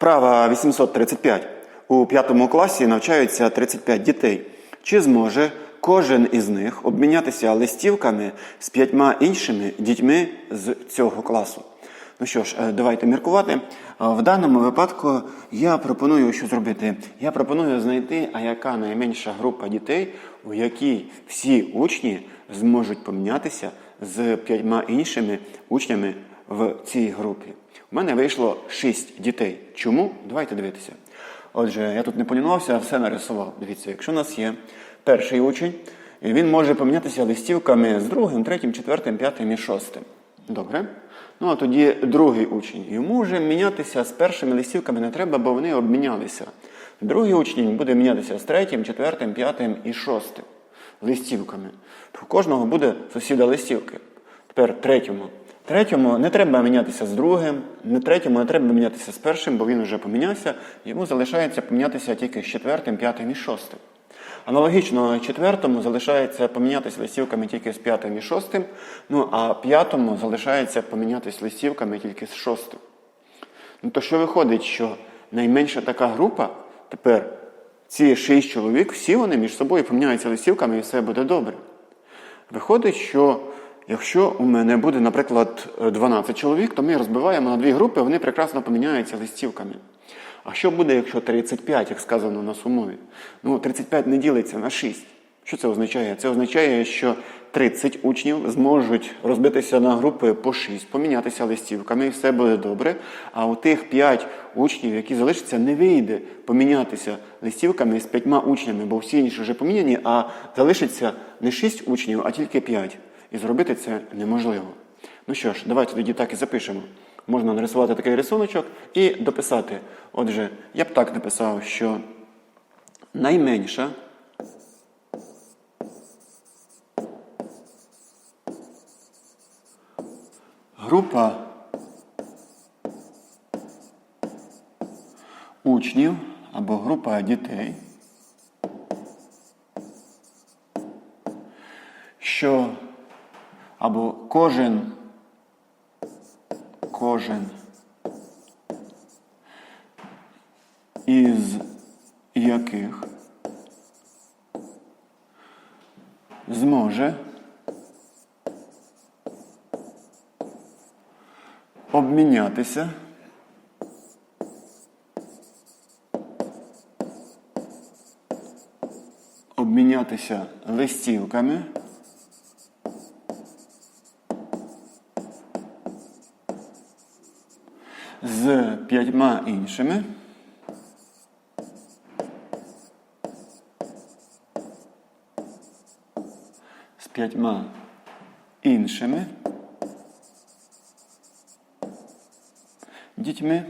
Вправа 835. У п'ятому класі навчаються 35 дітей. Чи зможе кожен із них обмінятися листівками з п'ятьма іншими дітьми з цього класу? Ну що ж, е, давайте міркувати. Е, В даному випадку я пропоную що зробити? Я пропоную знайти, а яка найменша група дітей, у якій всі учні зможуть помінятися з п'ятьма іншими учнями в цій групі. У мене вийшло 6 дітей. Чому? Давайте дивитися. Отже, я тут не полінувався, а все нарисував. Дивіться, якщо у нас є перший учень, він може помінятися листівками з другим, третім, четвертим, п'ятим і шостим. Добре? Ну а тоді другий учень. Йому вже мінятися з першими листівками не треба, бо вони обмінялися. Другий учень буде мінятися з третім, четвертим, п'ятим і шостим листівками. У кожного буде сусіда листівки. Тепер третьому. Третьому не треба мінятися з другим, не третьому не треба мінятися з першим, бо він вже помінявся. Йому залишається помінятися тільки з четвертим, п'ятим і шостим. Аналогічно четвертому залишається помінятися листівками тільки з п'ятим і шостим, ну а п'ятому залишається помінятися листівками тільки з шостим. Ну то що виходить, що найменша така група, тепер ці шість чоловік, всі вони між собою поміняються листівками і все буде добре. Виходить, що якщо у мене буде, наприклад, 12 чоловік, то ми розбиваємо на дві групи, вони прекрасно поміняються листівками. А що буде, якщо 35, як сказано у нас у мові? Ну, 35 не ділиться на 6. Що це означає? Це означає, що 30 учнів зможуть розбитися на групи по 6, помінятися листівками, і все буде добре. А у тих 5 учнів, які залишаться, не вийде помінятися листівками з 5 учнями, бо всі інші вже поміняні, а залишиться не 6 учнів, а тільки 5. І зробити це неможливо. Ну що ж, давайте тоді так і запишемо. Можна нарисувати такий рисуночок і дописати. Отже, я б так написав, що найменша група учнів або група дітей, що або кожен кожен із яких зможе обмінятися обмінятися листівками з п'ятьма іншими. З п'ятьма іншими дітьми.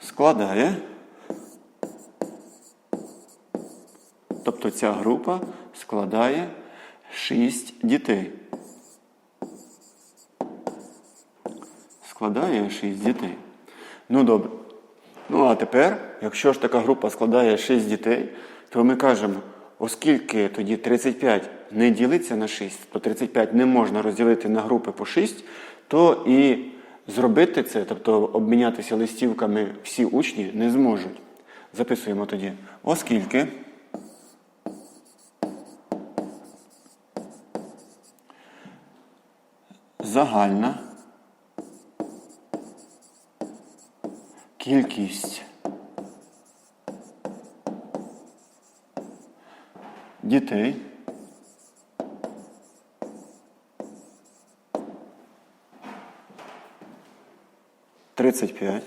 Складає. Тобто ця група складає 6 дітей. Складає 6 дітей. Ну добре. Ну а тепер, якщо ж така група складає 6 дітей, то ми кажемо, оскільки тоді 35 не ділиться на 6, то 35 не можна розділити на групи по 6, то і зробити це, тобто обмінятися листівками всі учні не зможуть. Записуємо тоді, оскільки. загальна кількість дітей тридцять п'ять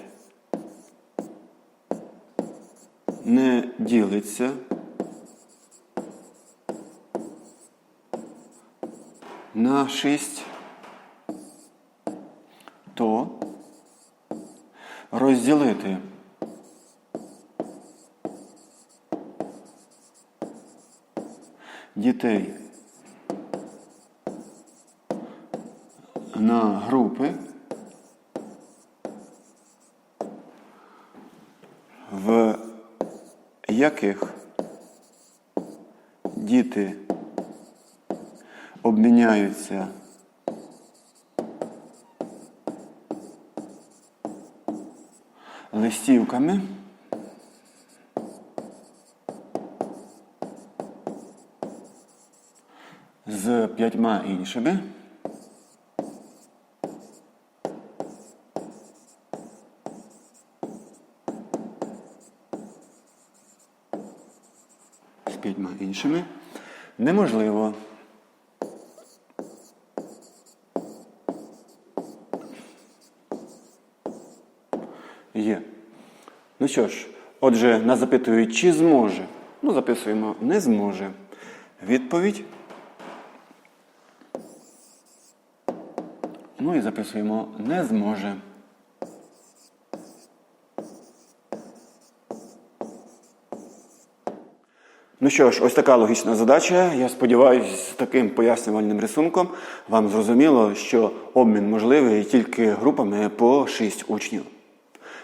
не ділиться. на шість. Розділити. Дітей на групи. В яких діти обміняються листівками. З п'ятьма іншими. З п'ятьма іншими. Неможливо. Є. Ну що ж, отже, нас запитують, чи зможе. Ну, записуємо не зможе. Відповідь. Ну і записуємо не зможе. Ну що ж, ось така логічна задача. Я сподіваюся, з таким пояснювальним рисунком вам зрозуміло, що обмін можливий тільки групами по 6 учнів.